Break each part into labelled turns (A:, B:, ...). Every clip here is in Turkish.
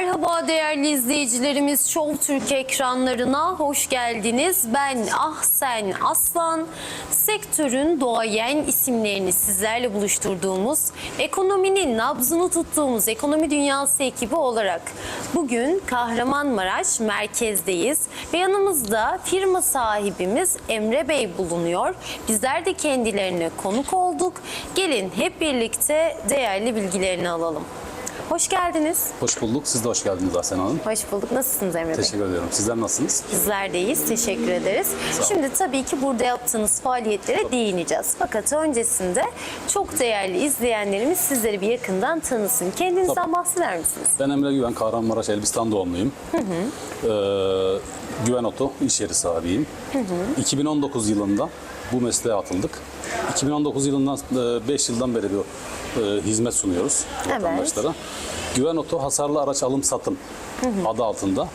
A: Merhaba değerli izleyicilerimiz Show Türk ekranlarına hoş geldiniz. Ben Ahsen Aslan. Sektörün doğayen isimlerini sizlerle buluşturduğumuz, ekonominin nabzını tuttuğumuz ekonomi dünyası ekibi olarak bugün Kahramanmaraş merkezdeyiz ve yanımızda firma sahibimiz Emre Bey bulunuyor. Bizler de kendilerine konuk olduk. Gelin hep birlikte değerli bilgilerini alalım. Hoş geldiniz.
B: Hoş bulduk. Siz de hoş geldiniz Ahsen Hanım.
A: Hoş bulduk. Nasılsınız Emre Bey?
B: Teşekkür ediyorum. Sizler nasılsınız?
A: Bizler deyiz. Teşekkür ederiz. Şimdi tabii ki burada yaptığınız faaliyetlere değineceğiz. Fakat öncesinde çok değerli izleyenlerimiz sizleri bir yakından tanısın. Kendinizden
B: Tabii.
A: bahseder misiniz?
B: Ben Emre Güven, Kahramanmaraş Elbistan doğumluyum. Ee, Güven Oto iş yeri sahibiyim. 2019 yılında bu mesleğe atıldık. 2019 yılından 5 yıldan beri bu e, hizmet sunuyoruz
A: Evet.
B: vatandaşlara. Güven Oto hasarlı araç alım satım adı altında.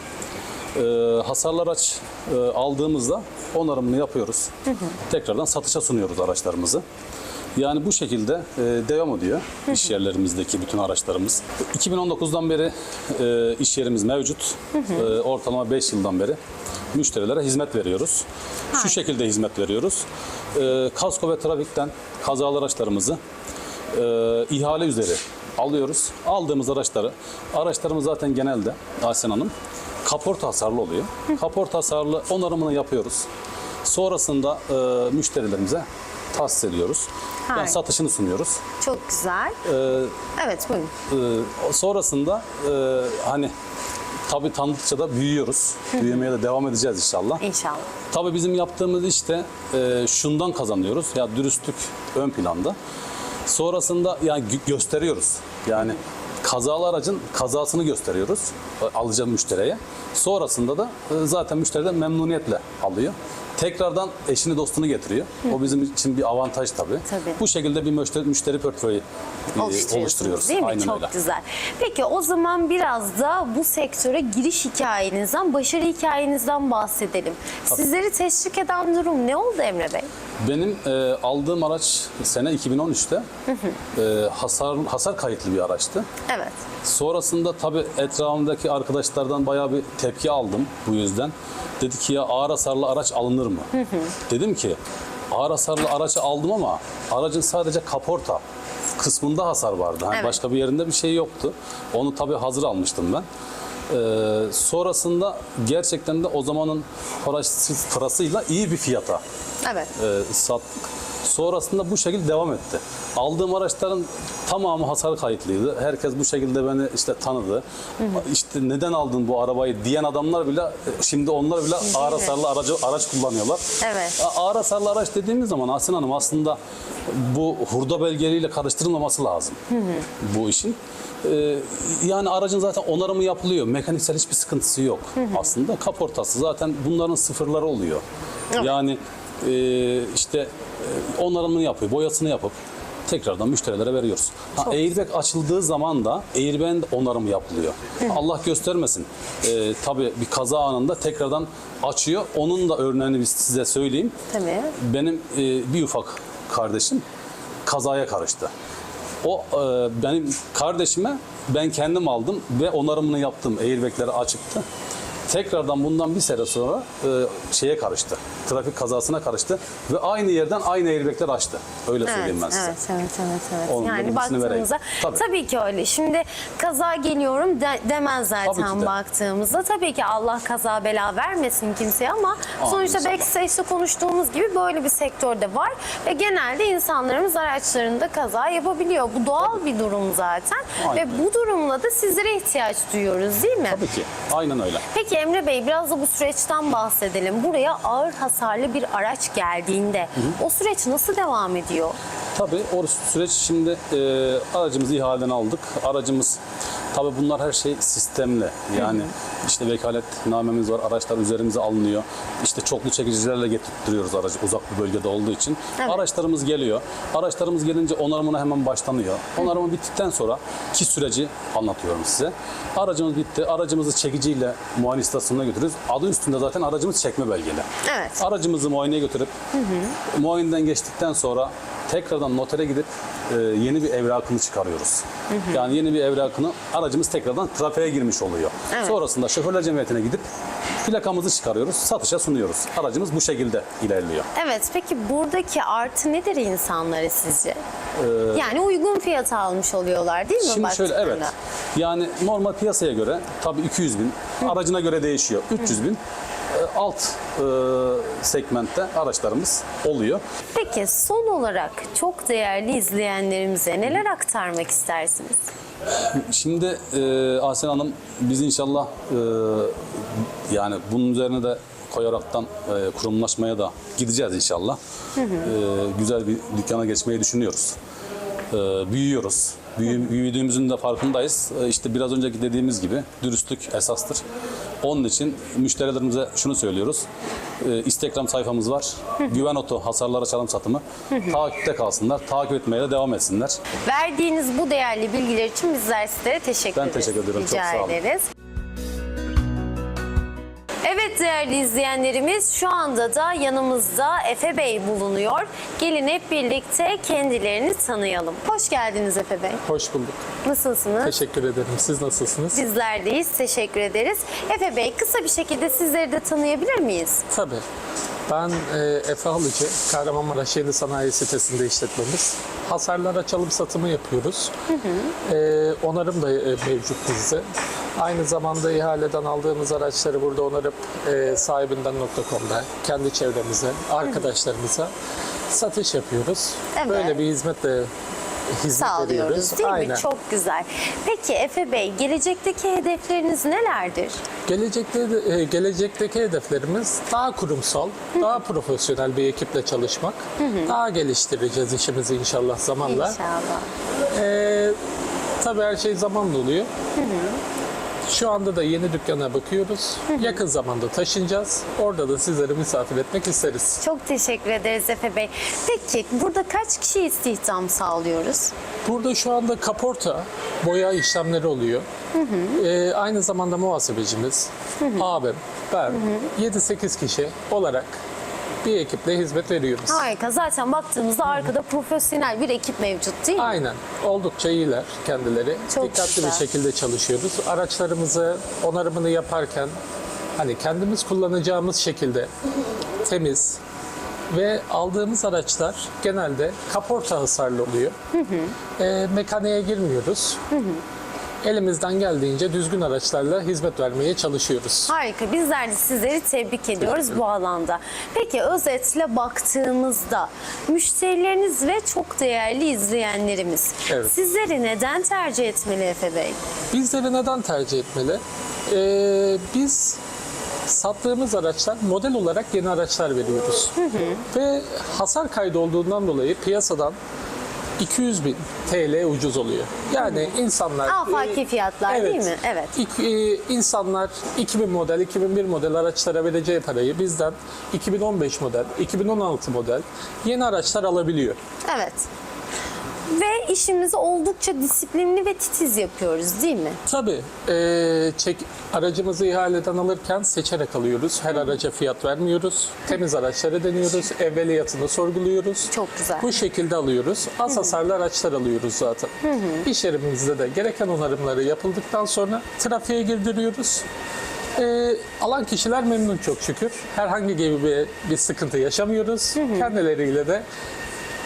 B: Ee, hasarlı araç e, aldığımızda onarımını yapıyoruz. Tekrardan satışa sunuyoruz araçlarımızı. Yani bu şekilde e, devam ediyor iş yerlerimizdeki bütün araçlarımız. 2019'dan beri e, iş yerimiz mevcut. E, ortalama 5 yıldan beri müşterilere hizmet veriyoruz. Şu şekilde hizmet veriyoruz. E, kasko ve trafikten kazalı araçlarımızı e, ihale üzeri alıyoruz. Aldığımız araçları, araçlarımız zaten genelde Ahsen Hanım kaporta hasarlı oluyor. Kaporta hasarlı onarımını yapıyoruz. Sonrasında e, müşterilerimize tahsis ediyoruz. Yani satışını sunuyoruz.
A: Çok güzel.
B: E,
A: Evet buyurun.
B: e, sonrasında e, hani tabii tanıdıkça da büyüyoruz. Büyümeye de devam edeceğiz inşallah.
A: İnşallah.
B: Tabii bizim yaptığımız işte e, şundan kazanıyoruz. Ya dürüstlük ön planda. Sonrasında yani gö- gösteriyoruz. Yani kazalı aracın kazasını gösteriyoruz e, alacağım müşteriye. Sonrasında da e, zaten müşteri de memnuniyetle alıyor. Tekrardan eşini dostunu getiriyor. O bizim için bir avantaj tabii.
A: Tabii.
B: Bu şekilde bir müşteri, müşteri portföyü e, oluşturuyoruz.
A: Değil mi?
B: Aynen
A: Çok
B: öyle.
A: güzel. Peki o zaman biraz da bu sektöre giriş hikayenizden, başarı hikayenizden bahsedelim. Sizleri teşvik eden durum ne oldu Emre Bey?
B: Benim e, aldığım araç sene 2013'te e, hasar hasar kayıtlı bir araçtı.
A: Evet.
B: Sonrasında tabii etrafımdaki arkadaşlardan bayağı bir tepki aldım bu yüzden. Dedi ki ya ağır hasarlı araç alınır mı? Dedim ki ağır hasarlı aracı aldım ama aracın sadece kaporta kısmında hasar vardı. Hani
A: Evet.
B: Başka bir yerinde bir şey yoktu. Onu tabii hazır almıştım ben. Ee, sonrasında gerçekten de o zamanın parası, parasıyla iyi bir fiyata
A: Evet.
B: e, sattık. Sonrasında bu şekilde devam etti. Aldığım araçların tamamı hasar kayıtlıydı. Herkes bu şekilde beni işte tanıdı. İşte neden aldın bu arabayı diyen adamlar bile şimdi onlar bile ağır hasarlı aracı, araç kullanıyorlar.
A: Evet.
B: Ağır hasarlı araç dediğimiz zaman Asin Hanım aslında bu hurda belgeleriyle karıştırılmaması lazım bu işin. Ee, yani aracın zaten onarımı yapılıyor. Mekaniksel hiçbir sıkıntısı yok aslında. Kaportası zaten bunların sıfırları oluyor. Yani e, işte e, onarımını yapıyor, boyasını yapıp tekrardan müşterilere veriyoruz. Ha, airbag açıldığı zaman da airbag'in de onarımı yapılıyor. Allah göstermesin. E, tabii bir kaza anında tekrardan açıyor. Onun da örneğini biz size söyleyeyim.
A: Tabii.
B: Benim e, bir ufak kardeşim kazaya karıştı. O e, benim kardeşime ben kendim aldım ve onarımını yaptım. Airbag'leri açıktı. Tekrardan bundan bir sene sonra e, şeye karıştı. Trafik kazasına karıştı ve aynı yerden aynı airbag'ler açtı. Öyle söyleyeyim ben size.
A: Evet, evet, evet, evet.
B: Onun
A: yani
B: bilgisini vereyim.
A: baktığımızda
B: Tabii.
A: tabii. ki öyle. Şimdi kaza geliyorum de, demez
B: Tabii ki
A: zaten
B: de.
A: baktığımızda. Tabii ki Allah kaza bela vermesin kimseye ama sonuçta
B: inşallah.
A: backstage'de konuştuğumuz gibi böyle bir sektörde var ve genelde insanlarımız araçlarında kaza yapabiliyor. Bu doğal bir durum zaten
B: Aynen.
A: ve bu durumla da sizlere ihtiyaç duyuyoruz değil mi?
B: Tabii ki. Aynen öyle.
A: Peki Emre Bey biraz da bu süreçten bahsedelim. Buraya ağır hasarlı bir araç geldiğinde o süreç nasıl devam ediyor?
B: Tabii o süreç şimdi e, aracımızı ihaleden aldık. Aracımız tabii bunlar her şey sistemli. Yani işte vekaletnamemiz var. Araçlar üzerimize alınıyor. İşte çoklu çekicilerle getirtiyoruz aracı uzak bir bölgede olduğu için.
A: Evet.
B: Araçlarımız geliyor. Araçlarımız gelince onarımına hemen başlanıyor. Onarımı bittikten sonra ki süreci anlatıyorum size. Aracımız bitti. Aracımızı çekiciyle muayene istasyonuna götürüyoruz. Adı üstünde zaten aracımız çekme belgeli.
A: Evet.
B: Aracımızı muayeneye götürüp muayeneden geçtikten sonra tekrardan notere gidip e, yeni bir evrakını çıkarıyoruz. Yani yeni bir evrakını aracımız tekrardan trafiğe girmiş oluyor.
A: Evet.
B: Sonrasında şoförler cemiyetine gidip plakamızı çıkarıyoruz, satışa sunuyoruz. Aracımız bu şekilde ilerliyor.
A: Evet peki buradaki artı nedir insanlara sizce? yani uygun fiyata almış oluyorlar değil mi?
B: Ee, Şimdi şöyle evet. Yani normal piyasaya göre tabii 200 bin, aracına göre değişiyor. 300 bin alt e, segmentte araçlarımız oluyor.
A: Peki son olarak çok değerli izleyenlerimize neler aktarmak istersiniz?
B: Şimdi e, Ahsen Hanım biz inşallah e, yani bunun üzerine de koyaraktan e, kurumlaşmaya da gideceğiz inşallah. E, güzel bir dükkana geçmeyi düşünüyoruz. E, büyüyoruz. Büyü- büyüdüğümüzün de farkındayız. E, işte biraz önceki dediğimiz gibi dürüstlük esastır. Onun için müşterilerimize şunu söylüyoruz. E, Instagram sayfamız var. Güven Oto hasarlara çalım satımı. Takipte kalsınlar. Takip etmeye de devam etsinler.
A: Verdiğiniz bu değerli bilgiler için bizler sizlere teşekkür
B: Ben
A: ederiz.
B: teşekkür ederim, çok
A: Rica
B: sağ olun.
A: ederiz. Evet değerli izleyenlerimiz şu anda da yanımızda Efe Bey bulunuyor. Gelin hep birlikte kendilerini tanıyalım. Hoş geldiniz Efe Bey.
C: Hoş bulduk.
A: Nasılsınız?
C: Teşekkür ederim. Siz nasılsınız?
A: Bizler deyiz. Teşekkür ederiz. Efe Bey kısa bir şekilde sizleri de tanıyabilir miyiz?
C: Tabii. Ben e, Efe Halıcı, Kahramanmaraş Yeni Sanayi sitesinde işletmemiz. Hasarlar açalım satımı yapıyoruz. E, onarım da e, mevcut bizde. Aynı zamanda ihaleden aldığımız araçları burada onarıp e, sahibinden.com'da kendi çevremize, arkadaşlarımıza satış yapıyoruz.
A: Evet.
C: Böyle bir hizmetle hizmet
A: Sağlıyoruz
C: veriyoruz.
A: değil
C: Aynen.
A: mi? Çok güzel. Peki Efe Bey gelecekteki hedefleriniz nelerdir?
C: Gelecekte e, gelecekteki hedeflerimiz daha kurumsal, daha profesyonel bir ekiple çalışmak. Daha geliştireceğiz işimizi inşallah zamanla.
A: İnşallah.
C: Ee, tabii her şey zamanla oluyor. Şu anda da yeni dükkana bakıyoruz. Yakın zamanda taşınacağız. Orada da sizleri misafir etmek isteriz.
A: Çok teşekkür ederiz Efe Bey. Peki burada kaç kişi istihdam sağlıyoruz?
C: Burada şu anda kaporta, boya işlemleri oluyor. Ee, aynı zamanda muhasebecimiz, abim, ben, 7-8 kişi olarak bir ekiple hizmet veriyoruz.
A: Harika. Zaten baktığımızda arkada profesyonel bir ekip mevcut değil mi?
C: Aynen. Oldukça iyiler kendileri.
A: Çok
C: Dikkatli
A: güzel.
C: bir şekilde çalışıyoruz. Araçlarımızı onarımını yaparken hani kendimiz kullanacağımız şekilde temiz ve aldığımız araçlar genelde kaporta hasarlı oluyor. Ee, mekaniğe girmiyoruz. Elimizden geldiğince düzgün araçlarla hizmet vermeye çalışıyoruz.
A: Harika. Bizler de sizleri tebrik ediyoruz bu alanda. Peki özetle baktığımızda müşterileriniz ve çok değerli izleyenlerimiz
C: Evet.
A: sizleri neden tercih etmeli Efe Bey?
C: Bizleri neden tercih etmeli? Ee, biz sattığımız araçlar model olarak yeni araçlar veriyoruz. Ve hasar kaydı olduğundan dolayı piyasadan 200 bin TL ucuz oluyor. Yani insanlar...
A: Afaki
C: e,
A: fiyatlar değil mi? Evet.
C: İk- e, insanlar 2000 model, 2001 model araçlara vereceği parayı bizden 2015 model, 2016 model yeni araçlar alabiliyor.
A: Evet. Ve işimizi oldukça disiplinli ve titiz yapıyoruz değil mi?
C: Tabii. eee, çek, aracımızı ihaleden alırken seçerek alıyoruz. Her araca fiyat vermiyoruz. Temiz araçları deniyoruz. Evveliyatını sorguluyoruz.
A: Çok güzel.
C: Bu şekilde alıyoruz. Az hasarlı araçlar alıyoruz zaten. İş yerimizde de gereken onarımları yapıldıktan sonra trafiğe girdiriyoruz. Eee, alan kişiler memnun çok şükür. Herhangi gibi bir, bir sıkıntı yaşamıyoruz. Kendileriyle de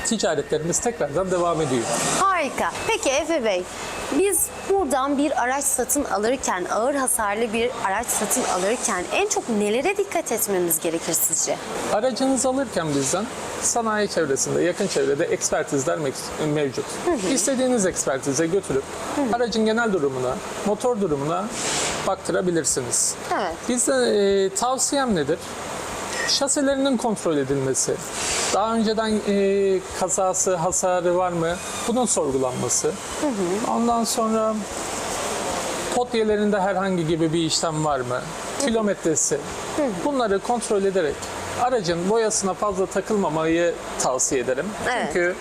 C: ticaretlerimiz tekrardan devam ediyor.
A: Harika. Peki Efe Bey, biz buradan bir araç satın alırken, ağır hasarlı bir araç satın alırken en çok nelere dikkat etmemiz gerekir sizce?
C: Aracınızı alırken bizden sanayi çevresinde, yakın çevrede ekspertizler mevcut. İstediğiniz ekspertize götürüp aracın genel durumuna, motor durumuna baktırabilirsiniz.
A: Evet.
C: Bizde e, tavsiyem nedir? Şasilerinin kontrol edilmesi, daha önceden e, kazası, hasarı var mı? Bunun sorgulanması. Ondan sonra potyelerinde herhangi gibi bir işlem var mı? Kilometresi. Bunları kontrol ederek aracın boyasına fazla takılmamayı tavsiye ederim.
A: Evet.
C: Çünkü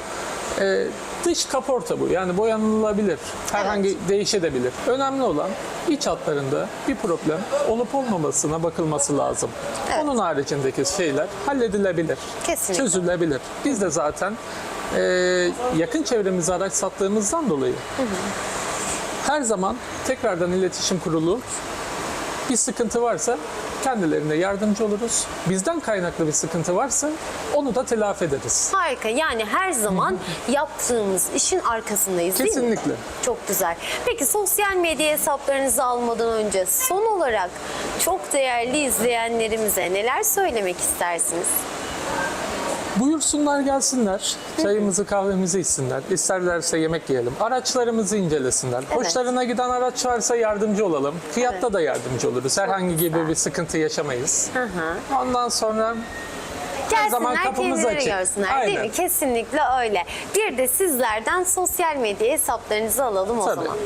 C: e, dış kaporta bu. Yani boyanılabilir. Herhangi değişebilir. Önemli olan iç hatlarında bir problem olup olmamasına bakılması lazım.
A: Evet.
C: Onun haricindeki şeyler halledilebilir.
A: Kesinlikle.
C: Çözülebilir. Biz de zaten e, yakın çevremize araç sattığımızdan dolayı her zaman tekrardan iletişim kurulu bir sıkıntı varsa kendilerine yardımcı oluruz. Bizden kaynaklı bir sıkıntı varsa onu da telafi ederiz.
A: Harika. Yani her zaman yaptığımız işin arkasındayız değil mi?
C: Kesinlikle.
A: Çok güzel. Peki sosyal medya hesaplarınızı almadan önce son olarak çok değerli izleyenlerimize neler söylemek istersiniz?
C: Buyursunlar gelsinler, çayımızı kahvemizi içsinler, isterlerse yemek yiyelim, araçlarımızı incelesinler. Hoşlarına giden araç varsa yardımcı olalım, fiyatta
A: Evet.
C: da yardımcı oluruz. Herhangi gibi bir sıkıntı yaşamayız.
A: Hı hı.
C: Ondan sonra her zaman kapımız açık.
A: görsünler değil mi?
C: Aynen.
A: Kesinlikle öyle. Bir de sizlerden sosyal medya hesaplarınızı alalım o
C: Tabii.
A: zaman.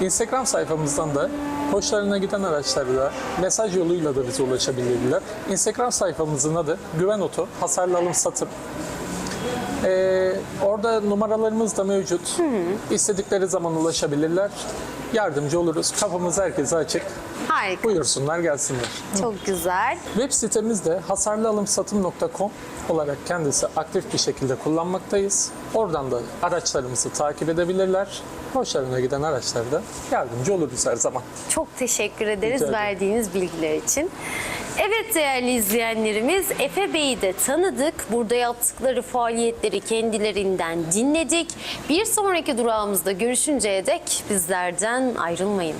C: Instagram sayfamızdan da hoşlarına giden araçlarda mesaj yoluyla da bize ulaşabilirler. Instagram sayfamızın adı Güven Oto, hasarlı alım satım. Ee, orada numaralarımız da mevcut. İstedikleri zaman ulaşabilirler. Yardımcı oluruz. Kapımız herkese açık.
A: Harika.
C: Buyursunlar gelsinler.
A: Çok güzel.
C: Web sitemiz de hasarlıalımsatım.com olarak kendisi aktif bir şekilde kullanmaktayız. Oradan da araçlarımızı takip edebilirler. Hoşlarına giden araçlarda yardımcı oluruz her zaman.
A: Çok teşekkür ederiz
C: Rica ederim.
A: verdiğiniz bilgiler için. Evet değerli izleyenlerimiz Efe Bey'i de tanıdık. Burada yaptıkları faaliyetleri kendilerinden dinledik. Bir sonraki durağımızda görüşünceye dek bizlerden ayrılmayın.